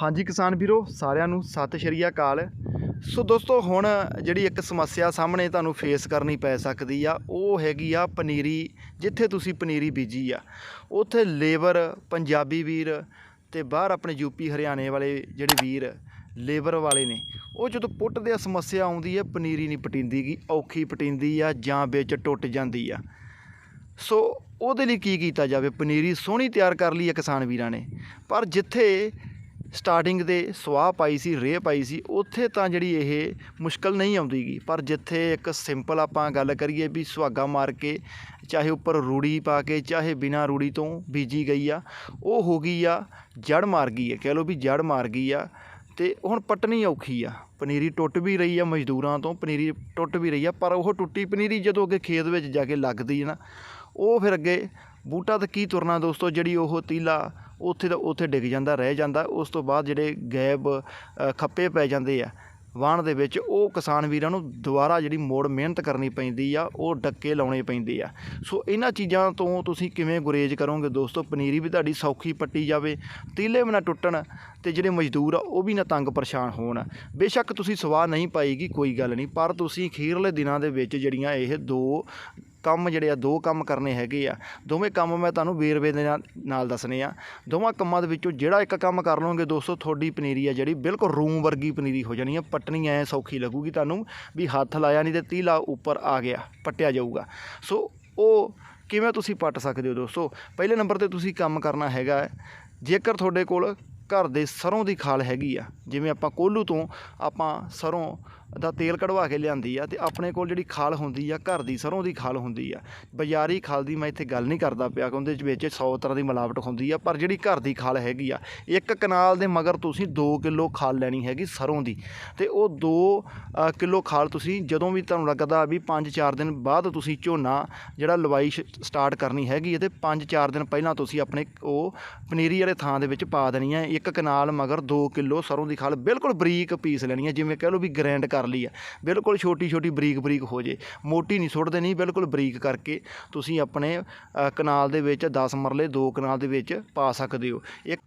ਹਾਂਜੀ ਕਿਸਾਨ ਵੀਰੋ, ਸਾਰਿਆਂ ਨੂੰ ਸਤਿ ਸ਼੍ਰੀ ਅਕਾਲ। ਸੋ ਦੋਸਤੋ, ਹੁਣ ਜਿਹੜੀ ਇੱਕ ਸਮੱਸਿਆ ਸਾਹਮਣੇ ਤੁਹਾਨੂੰ ਫੇਸ ਕਰਨੀ ਪੈ ਸਕਦੀ ਆ, ਉਹ ਹੈਗੀ ਆ ਪਨੀਰੀ, ਜਿੱਥੇ ਤੁਸੀਂ ਪਨੀਰੀ ਬੀਜੀ ਆ। ਉੱਥੇ ਲੇਬਰ ਪੰਜਾਬੀ ਵੀਰ ਤੇ ਬਾਹਰ ਆਪਣੇ ਯੂਪੀ ਹਰਿਆਣੇ ਵਾਲੇ ਜਿਹੜੇ ਵੀਰ, ਲੇਬਰ ਵਾਲੇ ਨੇ, ਉਹ ਜਦੋਂ ਪੁੱਟਦੇ ਆ, ਸਮੱਸਿਆ ਆਉਂਦੀ ਹੈ ਪਨੀਰੀ ਨਹੀਂ ਪਟੀਂਦੀ ਗੀ, ਔਖੀ ਪਟੀਂਦੀ ਆ, ਜਾਂ ਵਿੱਚ ਟੁੱਟ ਜਾਂਦੀ ਆ। ਸੋ ਉਹਦੇ ਲਈ ਕੀ ਕੀਤਾ ਜਾਵੇ? ਪਨੀਰੀ ਸੋਹਣੀ ਤਿਆਰ ਕਰ ਲਈ ਹੈ ਕਿਸਾਨ ਵੀਰਾਂ ਨੇ। ਪਰ ਜਿੱਥੇ ਸਟਾਰਟਿੰਗ ਦੇ ਸਵਾਹ ਪਾਈ ਸੀ, ਰੇਹ ਪਾਈ ਸੀ, ਉੱਥੇ ਤਾਂ ਜਿਹੜੀ ਇਹ ਮੁਸ਼ਕਲ ਨਹੀਂ ਆਉਂਦੀਗੀ। ਪਰ ਜਿੱਥੇ ਇੱਕ ਸਿੰਪਲ ਆਪਾਂ ਗੱਲ ਕਰੀਏ ਵੀ ਸੁਹਾਗਾ ਮਾਰ ਕੇ, ਚਾਹੇ ਉੱਪਰ ਰੂੜੀ ਪਾ ਕੇ, ਚਾਹੇ ਬਿਨਾ ਰੂੜੀ ਤੋਂ ਬੀਜੀ ਗਈ ਆ, ਉਹ ਹੋ ਗਈ ਆ, ਜੜ ਮਾਰ ਗਈ ਹੈ ਕਹਿ ਲਓ ਵੀ ਜੜ ਮਾਰ ਗਈ ਆ, ਤੇ ਹੁਣ ਪਟਣੀ ਔਖੀ ਆ। ਪਨੀਰੀ ਟੁੱਟ ਵੀ ਰਹੀ ਆ ਮਜ਼ਦੂਰਾਂ ਤੋਂ, ਪਨੀਰੀ ਟੁੱਟ ਵੀ ਰਹੀ ਆ, ਪਰ ਉਹ ਟੁੱਟੀ ਪਨੀਰੀ ਜਦੋਂ ਅੱਗੇ ਖੇਤ ਵਿੱਚ ਜਾ ਕੇ ਲੱਗਦੀ ਹੈ ਨਾ, ਉਹ ਫਿਰ ਅੱਗੇ ਬੂਟਾ ਤਾਂ ਕੀ ਤੁਰਨਾ ਦੋਸਤੋ, ਜਿਹੜੀ ਉਹ ਤੀਲਾ ਉੱਥੇ ਦਾ ਉੱਥੇ ਡਿੱਗ ਜਾਂਦਾ, ਰਹਿ ਜਾਂਦਾ। ਉਸ ਤੋਂ ਬਾਅਦ ਜਿਹੜੇ ਗੈਬ ਖੱਪੇ ਪੈ ਜਾਂਦੇ ਆ ਵਾਣ ਦੇ ਵਿੱਚ, ਉਹ ਕਿਸਾਨ ਵੀਰਾਂ ਨੂੰ ਦੁਬਾਰਾ ਜਿਹੜੀ ਮੋੜ ਮਿਹਨਤ ਕਰਨੀ ਪੈਂਦੀ ਆ, ਉਹ ਡੱਕੇ ਲਾਉਣੇ ਪੈਂਦੇ ਆ। ਸੋ ਇਹਨਾਂ ਚੀਜ਼ਾਂ ਤੋਂ ਤੁਸੀਂ ਕਿਵੇਂ ਗੁਰੇਜ਼ ਕਰੋਗੇ ਦੋਸਤੋ? ਪਨੀਰੀ ਵੀ ਤੁਹਾਡੀ ਸੌਖੀ ਪੱਟੀ ਜਾਵੇ, ਤੀਲੇ ਵੀ ਨਾ ਟੁੱਟਣ ਤੇ ਜਿਹੜੇ ਮਜ਼ਦੂਰ ਆ, ਉਹ ਵੀ ਨਾ ਤੰਗ ਪਰੇਸ਼ਾਨ ਹੋਣ। ਬੇਸ਼ੱਕ ਤੁਸੀਂ ਸਵਾਹ ਨਹੀਂ ਪਾਏਗੀ ਕੋਈ ਗੱਲ ਨਹੀਂ, ਪਰ ਤੁਸੀਂ ਅਖੀਰਲੇ ਦਿਨਾਂ ਦੇ ਵਿੱਚ ਜਿਹੜੀਆਂ ਇਹ ਦੋ ਕੰਮ ਜਿਹੜੇ ਆ, ਦੋ ਕੰਮ ਕਰਨੇ ਹੈਗੇ ਆ। ਦੋਵੇਂ ਕੰਮ ਮੈਂ ਤੁਹਾਨੂੰ ਵੇਰਵੇ ਦੇ ਨਾਲ- ਨਾਲ ਦੱਸਣੇ ਆ। ਦੋਵਾਂ ਕੰਮਾਂ ਦੇ ਵਿੱਚੋਂ ਜਿਹੜਾ ਇੱਕ ਕੰਮ ਕਰ ਲਓਗੇ ਦੋਸਤੋ, ਤੁਹਾਡੀ ਪਨੀਰੀ ਆ ਜਿਹੜੀ ਬਿਲਕੁਲ ਰੂਮ ਵਰਗੀ ਪਨੀਰੀ ਹੋ ਜਾਣੀ ਆ। ਪੱਟਣੀ ਐ ਸੌਖੀ ਲੱਗੂਗੀ ਤੁਹਾਨੂੰ ਵੀ ਹੱਥ ਲਾਇਆ ਨਹੀਂ ਤੇ ਤੀਲਾ ਉੱਪਰ ਆ ਗਿਆ, ਪੱਟਿਆ ਜਾਊਗਾ। ਸੋ, ਉਹ ਕਿਵੇਂ ਤੁਸੀਂ ਪੱਟ ਸਕਦੇ ਹੋ ਦੋਸਤੋ? ਪਹਿਲੇ ਨੰਬਰ ਤੇ ਤੁਸੀਂ ਕੰਮ ਕਰਨਾ ਹੈਗਾ ਜੇਕਰ ਤੁਹਾਡੇ ਕੋਲ ਘਰ ਦੇ ਸਰੋਂ ਦੀ ਖਾਲ ਹੈਗੀ ਆ। ਜਿਵੇਂ ਆਪਾਂ ਕੋਲੂ ਤੋਂ ਆਪਾਂ ਸਰੋਂ ਦਾ ਤੇਲ ਕਢਵਾ ਕੇ ਲਿਆਂਦੀ ਆ ਤੇ ਆਪਣੇ ਕੋਲ ਜਿਹੜੀ ਖਾਲ ਹੁੰਦੀ ਆ, ਘਰ ਦੀ ਸਰੋਂ ਦੀ ਖਾਲ ਹੁੰਦੀ ਆ। ਬਾਜ਼ਾਰੀ ਖਾਲ ਦੀ ਮੈਂ ਇੱਥੇ ਗੱਲ ਨਹੀਂ ਕਰਦਾ ਪਿਆ ਕਿ ਉਹਦੇ ਵਿੱਚ 100 ਤਰ੍ਹਾਂ ਦੀ ਮਿਲਾਵਟ ਹੁੰਦੀ ਆ, ਪਰ ਜਿਹੜੀ ਘਰ ਦੀ ਖਾਲ ਹੈਗੀ ਆ, ਇੱਕ ਕਨਾਲ ਦੇ ਮਗਰ ਤੁਸੀਂ 2 ਕਿਲੋ ਖਾਲ ਲੈਣੀ ਹੈਗੀ ਸਰੋਂ ਦੀ। ਤੇ ਉਹ 2 ਕਿਲੋ ਖਾਲ ਤੁਸੀਂ ਜਦੋਂ ਵੀ ਤੁਹਾਨੂੰ ਲੱਗਦਾ ਵੀ 5-4 ਦਿਨ ਬਾਅਦ ਤੁਸੀਂ ਝੋਨਾ ਜਿਹੜਾ ਲਵਾਈ ਸਟਾਰਟ ਕਰਨੀ ਹੈਗੀ ਹੈ ਤੇ 5-4 ਦਿਨ ਪਹਿਲਾਂ ਤੁਸੀਂ ਆਪਣੇ ਉਹ ਪਨੀਰੀ ਵਾਲੇ ਥਾਂ ਦੇ ਵਿੱਚ ਪਾ ਦੇਣੀ ਹੈ ਇੱਕ ਕਨਾਲ ਮਗਰ 2 ਕਿਲੋ ਸਰੋਂ ਦੀ ਖਾਲ ਬਿਲਕੁਲ ਬਰੀਕ ਪੀਸ ਲੈਣੀ ਹੈ, ਜਿਵੇਂ ਕਹਿ ਲਓ ਵੀ ਗ੍ਰੈਂਡ ਕਰ ਲਈ ਆ ਬਿਲਕੁਲ ਛੋਟੀ ਛੋਟੀ ਬਰੀਕ ਬਰੀਕ ਹੋ ਜੇ। ਮੋਟੀ ਨਹੀਂ ਸੁੱਟਦੇ, ਨਹੀਂ, ਬਿਲਕੁਲ ਬਰੀਕ ਕਰਕੇ ਤੁਸੀਂ ਆਪਣੇ ਕਨਾਲ ਦੇ ਵਿੱਚ 10 ਮਰਲੇ 2 ਕਨਾਲ ਦੇ ਵਿੱਚ ਪਾ ਸਕਦੇ ਹੋ। ਇੱਕ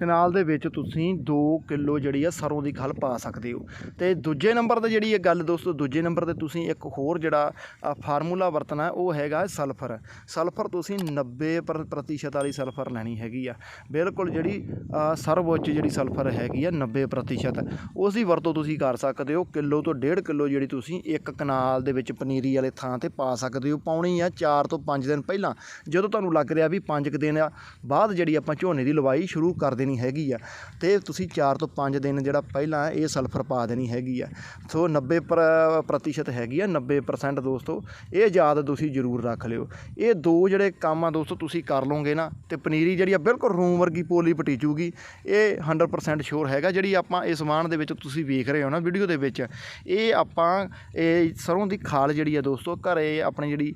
ਕਨਾਲ ਦੇ ਵਿੱਚ ਤੁਸੀਂ 2 ਕਿਲੋ ਜਿਹੜੀ ਆ ਸਰੋਂ ਦੀ ਖਲ ਪਾ ਸਕਦੇ ਹੋ। ਤੇ ਦੂਜੇ ਨੰਬਰ ਤੇ ਜਿਹੜੀ ਇਹ ਗੱਲ ਦੋਸਤੋ, ਦੂਜੇ ਨੰਬਰ ਤੇ ਤੁਸੀਂ ਇੱਕ ਹੋਰ ਜਿਹੜਾ ਫਾਰਮੂਲਾ ਵਰਤਣਾ, ਉਹ ਹੈਗਾ ਸਲਫਰ। ਸਲਫਰ ਤੁਸੀਂ 90 ਪਰ- ਪ੍ਰਤੀਸ਼ਤ ਵਾਲੀ ਸਲਫਰ ਲੈਣੀ ਹੈਗੀ ਆ। ਬਿਲਕੁਲ ਜਿਹੜੀ ਸਰਵਉੱਚ ਜਿਹੜੀ ਸਲਫਰ ਹੈਗੀ ਆ 90 ਪ੍ਰਤੀਸ਼ਤ। ਉਸ ਦੀ ਵਰਤੋਂ ਤੁਸੀਂ ਕਰ ਸਕਦੇ ਹੋ, ਕਿਲੋ ਤੋਂ 1.5 ਕਿਲੋ ਜਿਹੜੀ ਤੁਸੀਂ ਇੱਕ ਕਨਾਲ ਦੇ ਵਿੱਚ ਪਨੀਰੀ ਵਾਲੇ ਥਾਂ ਤੇ ਪਾ ਸਕਦੇ ਹੋ। ਪਾਉਣੀ ਆ 4 ਤੋਂ 5 ਦਿਨ ਪਹਿਲਾਂ। ਜਦੋਂ ਤੁਹਾਨੂੰ ਲੱਗ ਰਿਹਾ ਵੀ 5 ਦਿਨ ਬਾਅਦ ਜਿਹੜੀ ਆਪਾਂ ਝੋਨੇ ਦੀ ਲਵਾਈ ਸ਼ੁਰੂ ਕਰ ਦੇਣੀ ਹੈਗੀ ਆ। ਤੇ ਤੁਸੀਂ 4 ਤੋਂ 5 ਦਿਨ ਜਿਹੜਾ ਪਹਿਲਾਂ ਇਹ ਸਲਫਰ ਪਾ ਦੇਣੀ ਹੈਗੀ ਆ। ਸੋ 90 ਪਰ- ਪ੍ਰਤੀਸ਼ਤ ਹੈਗੀ ਆ 90% ਦੋਸਤੋ, ਇਹ ਯਾਦ ਤੁਸੀਂ ਜ਼ਰੂਰ ਰੱਖ ਲਿਓ। ਇਹ ਦੋ ਜਿਹੜੇ ਕੰਮ ਆ ਦੋਸਤੋ, ਤੁਸੀਂ ਕਰ ਲਓਗੇ ਨਾ, ਤੇ ਪਨੀਰੀ ਜਿਹੜੀ ਆ ਬਿਲਕੁਲ ਰੂਮ ਵਰਗੀ ਪੋਲੀ ਪਟੀਚੂਗੀ। ਇਹ 100% ਸ਼ੋਰ ਹੈਗਾ, ਜਿਹੜੀ ਆਪਾਂ ਇਸ ਵਾਣ ਦੇ ਵਿੱਚ ਤੁਸੀਂ ਵੇਖ ਰਹੇ ਹੋ ਨਾ ਵੀਡੀਓ ਦੇ ਵਿੱਚ। ਇਹ ਆਪਾਂ, ਇਹ ਸਰੋਂ ਦੀ ਖਾਲ ਜਿਹੜੀ ਆ ਦੋਸਤੋ, ਘਰੇ ਆਪਣੀ ਜਿਹੜੀ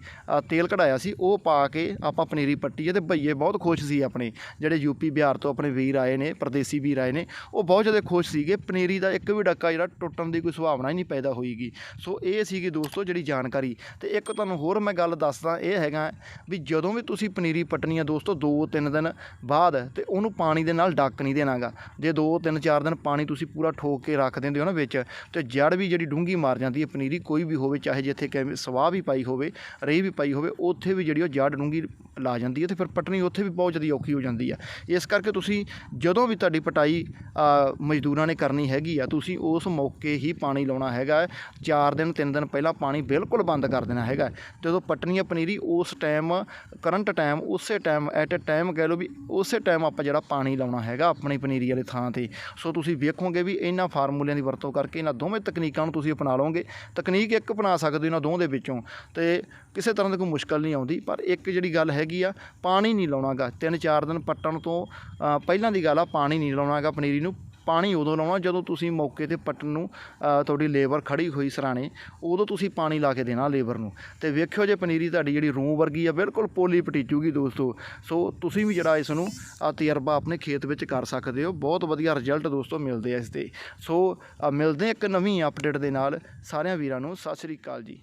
ਤੇਲ ਕਢਾਇਆ ਸੀ, ਉਹ ਪਾ ਕੇ ਆਪਾਂ ਪਨੀਰੀ ਪੱਟੀ ਹੈ ਤੇ ਭਈਏ ਬਹੁਤ ਖੁਸ਼ ਸੀ ਆਪਣੇ, ਜਿਹੜੇ ਯੂਪੀ ਬਿਹਾਰ ਤੋਂ ਆਪਣੇ ਵੀਰ ਆਏ ਨੇ, ਪਰਦੇਸੀ ਵੀਰ ਆਏ ਨੇ, ਉਹ ਬਹੁਤ ਜ਼ਿਆਦਾ ਖੁਸ਼ ਸੀਗੇ। ਪਨੀਰੀ ਦਾ ਇੱਕ ਵੀ ਡੱਕਾ ਜਿਹੜਾ ਟੁੱਟਣ ਦੀ ਕੋਈ ਸੰਭਾਵਨਾ ਹੀ ਨਹੀਂ ਪੈਦਾ ਹੋਈਗੀ। ਸੋ ਇਹ ਸੀਗੀ ਦੋਸਤੋ ਜਿਹੜੀ ਜਾਣਕਾਰੀ। ਤੇ ਇੱਕ ਤੁਹਾਨੂੰ ਹੋਰ ਮੈਂ ਗੱਲ ਦੱਸਦਾ, ਇਹ ਹੈਗਾ ਵੀ ਜਦੋਂ ਵੀ ਤੁਸੀਂ ਪਨੀਰੀ ਪੱਟਣੀ ਆ ਦੋਸਤੋ 2-3 ਦਿਨ ਬਾਅਦ ਤੇ ਉਹਨੂੰ ਪਾਣੀ ਦੇ ਨਾਲ ਡੱਕ ਨਹੀਂ ਦੇਣਾਗਾ। ਜੇ 2-3-4 ਦਿਨ ਪਾਣੀ ਤੁਸੀਂ ਪੂਰਾ ਠੋਕ ਕੇ ਰੱਖ ਦਿੰਦੇ ਹੋ ਨਾ ਵਿੱਚ, ਤੇ ਜੜ ਵੀ ਜਿਹੜੀ ਡੂੰਗੀ ਮਾਰ ਜਾਂਦੀ ਹੈ ਪਨੀਰੀ, ਕੋਈ ਵੀ ਹੋਵੇ, ਚਾਹੇ ਜਿੱਥੇ ਕਿਵੇਂ ਸਵਾਹ ਵੀ ਪਾਈ ਹੋਵੇ, ਰੇਹ ਵੀ ਪਾਈ ਹੋਵੇ, ਉੱਥੇ ਵੀ ਜਿਹੜੀ ਉਹ ਜੜ ਡੂੰਗੀ ਲਾ ਜਾਂਦੀ ਹੈ ਤੇ ਫਿਰ ਪਟਣੀ ਉੱਥੇ ਵੀ ਬਹੁਤ ਜ਼ਿਆਦਾ ਔਖੀ ਹੋ ਜਾਂਦੀ ਆ ਇਸ ਕਰਕੇ ਤੁਸੀਂ ਜਦੋਂ ਵੀ ਤੁਹਾਡੀ ਪਟਾਈ ਮਜ਼ਦੂਰਾਂ ਨੇ ਕਰਨੀ ਹੈਗੀ ਆ, ਤੁਸੀਂ ਉਸ ਮੌਕੇ ਹੀ ਪਾਣੀ ਲਾਉਣਾ ਹੈਗਾ ਹੈ। ਚਾਰ ਦਿਨ, ਤਿੰਨ ਦਿਨ ਪਹਿਲਾਂ ਪਾਣੀ ਬਿਲਕੁਲ ਬੰਦ ਕਰ ਦੇਣਾ ਹੈਗਾ ਜਦੋਂ ਪਟਣੀ ਆ ਪਨੀਰੀ, ਉਸ ਟਾਈਮ, ਕਰੰਟ ਟਾਈਮ, ਉਸੇ ਟਾਈਮ, ਐਟ ਅ ਟਾਈਮ ਕਹਿ ਲਓ ਵੀ ਉਸੇ ਟਾਈਮ ਆਪਾਂ ਜਿਹੜਾ ਪਾਣੀ ਲਾਉਣਾ ਹੈਗਾ ਆਪਣੀ ਪਨੀਰੀ ਵਾਲੇ ਥਾਂ ਤੇ। ਸੋ ਤੁਸੀਂ ਵੇਖੋਗੇ ਵੀ ਇਹਨਾਂ ਫਾਰਮੂਲਿਆਂ ਦੀ ਵਰਤੋਂ ਕਰਕੇ ਇਹਨਾਂ ਦੋਵੇਂ ਤਕਨੀਕਾਂ ਨੂੰ ਤੁਸੀਂ ਅਪਣਾ ਲਓਗੇ। ਤਕਨੀਕ ਇੱਕ ਅਪਣਾ ਸਕਦੇ ਹੋ ਇਹਨਾਂ ਦੋਵਾਂ ਦੇ ਵਿੱਚੋਂ ਤੇ ਕਿਸੇ ਤਰ੍ਹਾਂ ਦੀ ਕੋਈ ਮੁਸ਼ਕਲ ਨਹੀਂ ਆਉਂਦੀ। ਪਰ ਇੱਕ ਜਿਹੜੀ ਗੱਲ ਹੈਗੀ ਆ, ਪਾਣੀ ਨਹੀਂ ਲਾਉਣਾਗਾ। ਤਿੰਨ ਚਾਰ ਦਿਨ ਪੱਟਣ ਤੋਂ ਪਹਿਲਾਂ ਦੀ ਗੱਲ ਆ, ਪਾਣੀ ਨਹੀਂ ਲਾਉਣਾ ਹੈਗਾ ਪਨੀਰੀ ਨੂੰ, ਪਾਣੀ ਉਦੋਂ ਲਾਉਣਾ ਜਦੋਂ ਤੁਸੀਂ ਮੌਕੇ ਤੇ ਪੱਟਣ ਨੂੰ ਤੁਹਾਡੀ ਲੇਬਰ ਖੜੀ ਹੋਈ ਸਰਾਣੇ, ਉਦੋਂ ਤੁਸੀਂ ਪਾਣੀ ਲਾ ਕੇ ਦੇਣਾ ਲੇਬਰ ਨੂੰ। ਤੇ ਵੇਖਿਓ ਜੇ ਪਨੀਰੀ ਤੁਹਾਡੀ ਜਿਹੜੀ ਰੂੰ ਵਰਗੀ ਆ, ਬਿਲਕੁਲ ਪੋਲੀ ਪਟੀਚੂਗੀ ਦੋਸਤੋ। ਸੋ ਤੁਸੀਂ ਵੀ ਜਿਹੜਾ ਇਸ ਨੂੰ ਤਜਰਬਾ ਆਪਣੇ ਖੇਤ ਵਿੱਚ ਕਰ ਸਕਦੇ ਹੋ। ਬਹੁਤ ਵਧੀਆ ਰਿਜ਼ਲਟ ਦੋਸਤੋ ਮਿਲਦੇ ਆ ਇਸ ਦੇ ਸੋ ਮਿਲਦੇ ਇੱਕ ਨਵੀਂ ਅਪਡੇਟ ਦੇ ਨਾਲ। ਸਾਰਿਆਂ ਵੀਰਾਂ ਨੂੰ ਸਤਿ ਸ੍ਰੀ ਅਕਾਲ ਜੀ।